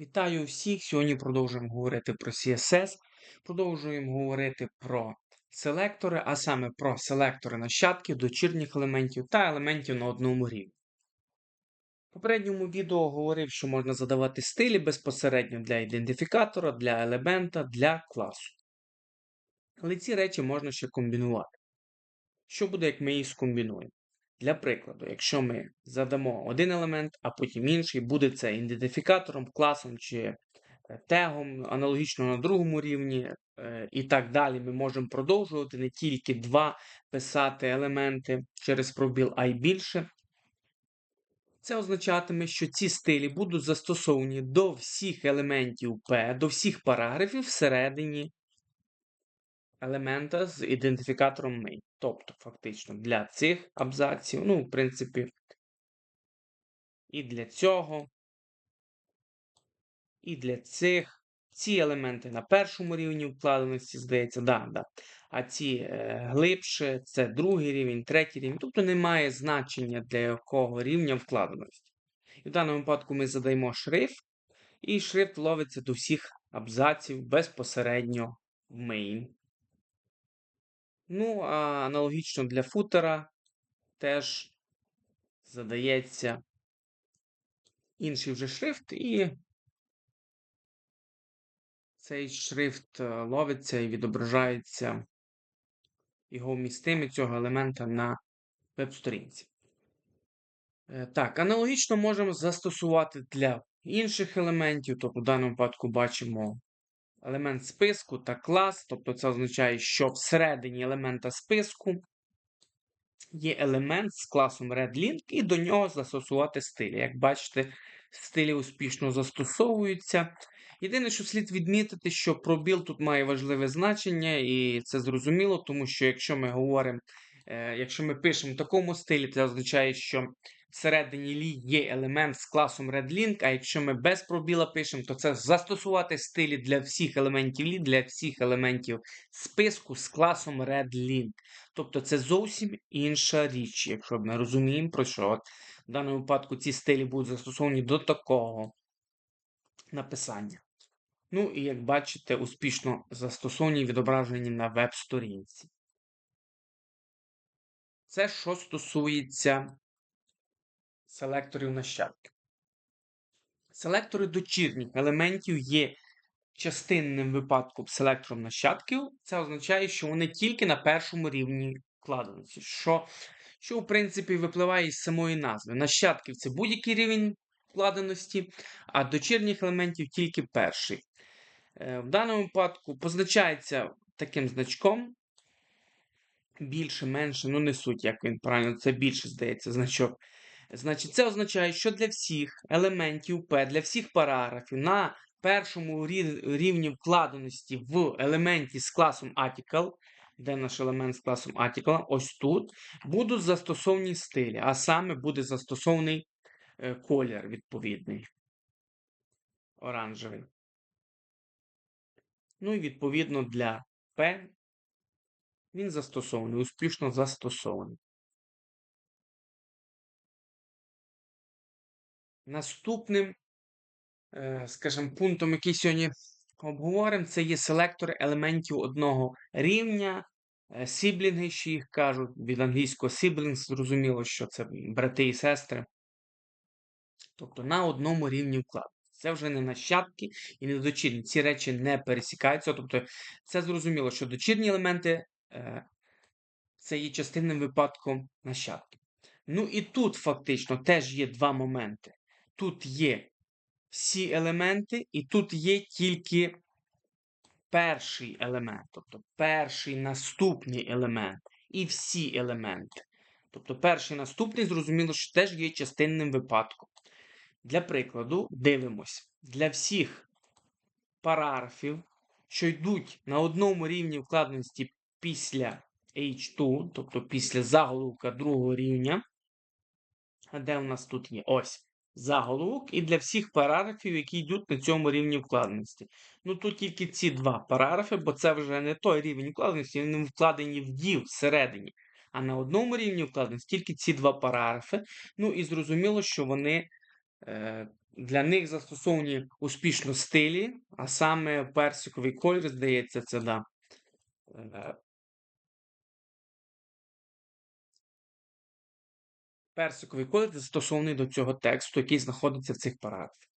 Вітаю всіх! Сьогодні продовжуємо говорити про CSS, продовжуємо говорити про селектори, а саме про селектори нащадків, дочірніх елементів та елементів на одному рівні. В попередньому відео говорив, що можна задавати стилі безпосередньо для ідентифікатора, для елемента, для класу. Але ці речі можна ще комбінувати. Що буде, як ми їх скомбінуємо? Для прикладу, якщо ми задамо один елемент, а потім інший, буде це ідентифікатором, класом чи е, тегом, аналогічно на другому рівні, е, і так далі, ми можемо продовжувати не тільки два писати елементи через пробіл, а й більше. Це означатиме, що ці стилі будуть застосовані до всіх елементів P, до всіх параграфів всередині елемента з ідентифікатором main. Тобто, фактично, для цих абзаців, ну, в принципі, і для цього, і для цих. Ці елементи на першому рівні вкладеності, здається, да, да. а ці е, глибше, це другий рівень, третій рівень. Тобто немає значення для якого рівня вкладеності. І в даному випадку ми задаємо шрифт, і шрифт ловиться до всіх абзаців безпосередньо в main. Ну, а аналогічно для футера теж задається інший вже шрифт, і цей шрифт е, ловиться і відображається його вмістимість цього елемента на веб-сторінці. Е, так, аналогічно можемо застосувати для інших елементів, тобто в даному випадку бачимо елемент списку та клас, тобто це означає, що всередині елемента списку є елемент з класом RedLink, і до нього застосувати стилі. Як бачите, стилі успішно застосовуються. Єдине, що слід відмітити, що пробіл тут має важливе значення, і це зрозуміло, тому що якщо ми говоримо, е, якщо ми пишемо в такому стилі, це означає, що всередині лі є елемент з класом RedLink, а якщо ми без пробіла пишемо, то це застосувати стилі для всіх елементів лі, для всіх елементів списку з класом RedLink. Тобто це зовсім інша річ, якщо ми розуміємо, про що От в даному випадку ці стилі будуть застосовані до такого написання. Ну і як бачите, успішно застосовані відображені на веб-сторінці. Це що стосується селекторів нащадків. Селектори дочірніх елементів є частинним випадком селектором нащадків. Це означає, що вони тільки на першому рівні вкладеності, що, що в принципі, випливає із самої назви. Нащадків це будь-який рівень вкладеності, а дочірніх елементів тільки перший. Е, в даному випадку позначається таким значком. Більше, менше, ну не суть, як він правильно, це більше здається значок. Значить, це означає, що для всіх елементів P, для всіх параграфів на першому рівні вкладеності в елементі з класом Article, де наш елемент з класом Article, ось тут, будуть застосовані стилі, а саме буде застосований е, колір відповідний. Оранжевий. Ну і відповідно для P він застосований, успішно застосований. Наступним, е, скажімо, пунктом, який сьогодні обговоримо, це є селектори елементів одного рівня. Е, сіблінги, що їх кажуть, від англійського siblings, зрозуміло, що це брати і сестри. Тобто на одному рівні вкладу. Це вже не нащадки і не дочірні. Ці речі не пересікаються. Тобто, це зрозуміло, що дочірні елементи е, це є частинним випадком нащадки. Ну і тут фактично теж є два моменти тут є всі елементи, і тут є тільки перший елемент, тобто перший наступний елемент і всі елементи. Тобто перший наступний, зрозуміло, що теж є частинним випадком. Для прикладу, дивимось, для всіх параграфів, що йдуть на одному рівні вкладності після H2, тобто після заголовка другого рівня. А де у нас тут є? Ось заголовок і для всіх параграфів, які йдуть на цьому рівні вкладеності. Ну тут тільки ці два параграфи, бо це вже не той рівень вкладеності, вони вкладені в дів всередині. А на одному рівні вкладеності тільки ці два параграфи. Ну і зрозуміло, що вони Е, Для них застосовані успішно стилі, а саме персиковий колір, здається, це да. Персиковий колір застосований до цього тексту, який знаходиться в цих параграфах.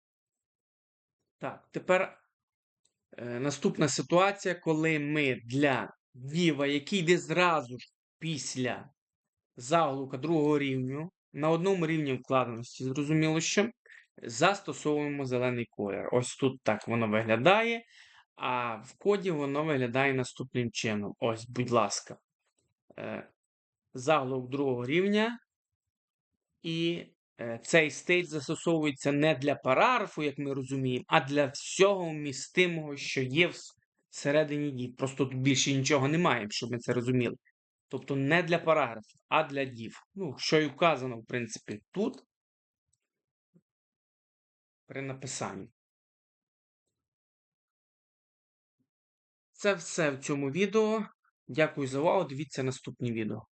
Так, тепер е, наступна ситуація, коли ми для діва, який йде зразу ж після заголовка другого рівню, на одному рівні вкладеності, зрозуміло, що застосовуємо зелений колір. Ось тут так воно виглядає, а в коді воно виглядає наступним чином. Ось, будь ласка, е, заголовок другого рівня. І е, цей стиль застосовується не для параграфу, як ми розуміємо, а для всього вмістимого, що є всередині дів. Просто тут більше нічого немає, щоб ми це розуміли. Тобто не для параграфів, а для дів. Ну, що і вказано, в принципі, тут при написанні. Це все в цьому відео. Дякую за увагу. Дивіться наступні відео.